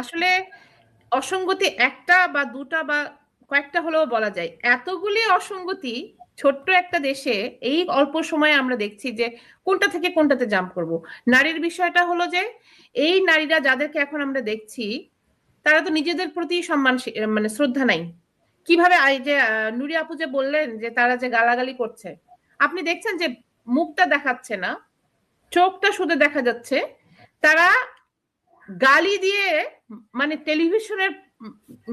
আসলে অসঙ্গতি একটা বা দুটা বা কয়েকটা হলেও বলা যায়। এতগুলি অসঙ্গতি ছোট্ট একটা দেশে এই অল্প সময়ে আমরা দেখছি যে কোনটা থেকে কোনটাতে জাম্প করব। নারীর বিষয়টা হলো যে এই নারীরা যাদেরকে এখন আমরা দেখছি, তারা তো নিজেদের প্রতি সম্মান মানে শ্রদ্ধা নাই। কীভাবে যে নুরি আপু যে বললেন যে তারা যে গালাগালি করছে, আপনি দেখছেন যে মুখটা দেখাচ্ছে না, চোখটা শুধু দেখা যাচ্ছে, তারা গালি দিয়ে মানে টেলিভিশনের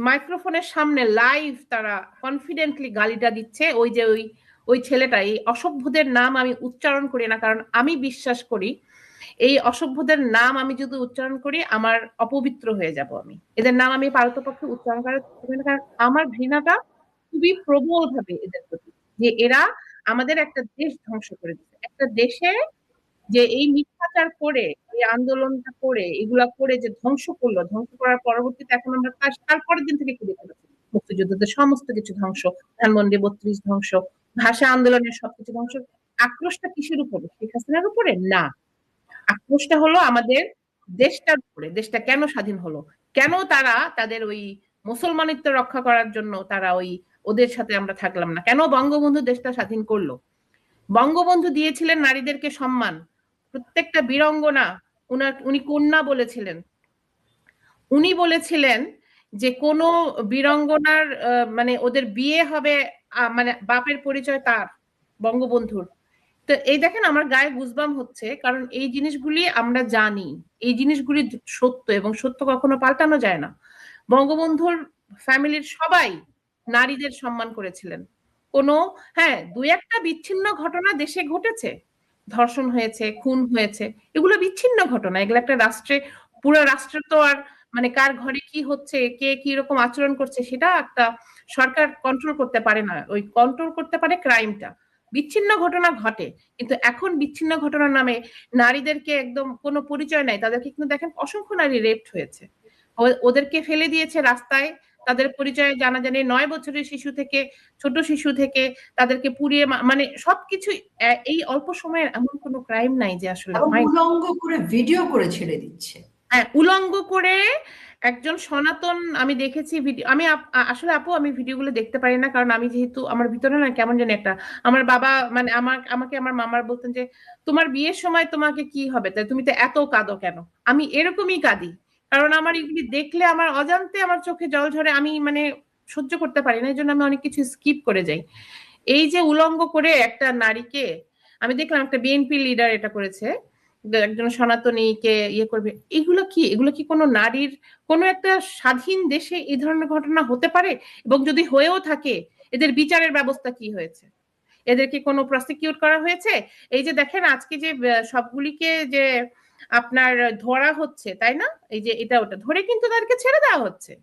মাইক্রোফোনের সামনে লাইভ তারা কনফিডেন্টলি গালিটা দিচ্ছে। ওই যে ওই ওই ছেলেটা, এই অসভ্যদের নাম আমি উচ্চারণ করি না, কারণ আমি বিশ্বাস করি, এই অসভ্যদের নাম আমি যদি উচ্চারণ করি, আমার অপবিত্র হয়ে যাব আমি। এদের নাম আমি পারতপক্ষে উচ্চারণ করার কারণ আমার ঘৃণাটা খুবই প্রবল ভাবে এদের প্রতি। যে এরা আমাদের একটা দেশ ধ্বংস করে দিচ্ছে একটা দেশে যে এই মিথ্যাচার করে, এই আন্দোলনটা করে, এগুলা করে যে ধ্বংস করল, ধ্বংস করার পরবর্তীতে এখন আমরা তারপরের দিন থেকে দেখতে পাচ্ছি মুক্তিযুদ্ধদের সমস্ত কিছু ধ্বংস, ধানমন্ডি বত্রিশ ধ্বংস, ভাষা আন্দোলনের সবকিছু ধ্বংস। আক্রোশটা কিসের উপরে? শেখ হাসিনার উপরে? না। আক্রোশটা হলো আমাদের দেশটার উপরে। দেশটা কেন স্বাধীন হলো? কেন তারা তাদের ওই মুসলমানিত্ব রক্ষা করার জন্য তারা ওই ওদের সাথে আমরা থাকলাম না? কেন বঙ্গবন্ধু দেশটা স্বাধীন করল? বঙ্গবন্ধু দিয়েছিলেন নারীদেরকে সম্মান। প্রত্যেকটা বীরঙ্গনা উনার, উনি কন্যা বলেছিলেন। উনি বলেছিলেন যে কোন বীরঙ্গনার মানে ওদের বিয়ে হবে মানে বাপের পরিচয় তার, বঙ্গবন্ধুর। তো এই দেখেন আমার গায়ে গুজবাম হচ্ছে, কারণ এই জিনিসগুলি আমরা জানি। এই জিনিসগুলি সত্য এবং সত্য কখনো পাল্টানো যায় না। বঙ্গবন্ধুর ফ্যামিলির সবাই নারীদের সম্মান করেছিলেন। কোনো হ্যাঁ দু একটা বিচ্ছিন্ন ঘটনা দেশে ঘটেছে। ধর্ষণ হয়েছে, খুন হয়েছে, এগুলো বিচ্ছিন্ন ঘটনা। এগুলো একটা রাষ্ট্রে, পুরো রাষ্ট্র তো আর মানে কার ঘরে কি হচ্ছে, কে কি রকম আচরণ করছে, সেটা একটা সরকার কন্ট্রোল করতে পারে না। ওই কন্ট্রোল করতে পারে ক্রাইমটা বিচ্ছিন্ন ঘটনা ঘটে, কিন্তু এখন বিচ্ছিন্ন ঘটনার নামে নারীদেরকে একদম কোনো পরিচয় নাই। তাদেরকে কিন্তু দেখেন, অসংখ্য নারী রেপড হয়েছে। ওদেরকে ফেলে দিয়েছে রাস্তায় তাদের পরিচয় জানা জানি নয় বছরের শিশু থেকে ছোট শিশু থেকে তাদেরকে পুড়িয়ে মানে সবকিছু এই অল্প সময়ের এমন কোনো ক্রাইম নাই যে আসলে উলঙ্গ করে ভিডিও করে ছেড়ে দিচ্ছে। হ্যাঁ উলঙ্গ করে একজন সনাতন আমি দেখেছি ভিডিও আমি আসলে আপু আমি ভিডিওগুলো দেখতে পারি না কারণ আমি যেহেতু আমার ভিতরে না কেমন জানি একটা আমার বাবা মানে আমার আমাকে আমার মামার বলতেন যে তোমার বিয়ের সময় তোমাকে কি হবে? তাই তুমি তো এত কাঁদো কেন? আমি এরকমই কাঁদি। কারণ আমার এগুলি দেখলে আমার অজান্তে আমার চোখে জল ঝরে, আমি মানে সহ্য করতে পারি না এই জন্য আমি অনেক কিছু স্কিপ করে যাই। এই যে উলঙ্গ করে একটা নারীকে, আমি দেখলাম একটা বিএনপি লিডার এটা করেছে, একজন সনাতনীকে ইয়ে করবে, এগুলো কি? এগুলো কি কোনো নারীর কোনো একটা স্বাধীন দেশে এই ধরনের ঘটনা হতে পারে? এবং যদি হয়েও থাকে, এদের বিচারের ব্যবস্থা কি হয়েছে? এদেরকে কোনো প্রসিকিউট করা হয়েছে? এই যে দেখেন আজকে যে সবগুলিকে যে আপনার ধরা হচ্ছে, তাই না? এই যে এটা ওটা। ধরে কিন্তু তাদেরকে ছেড়ে দেওয়া হচ্ছে।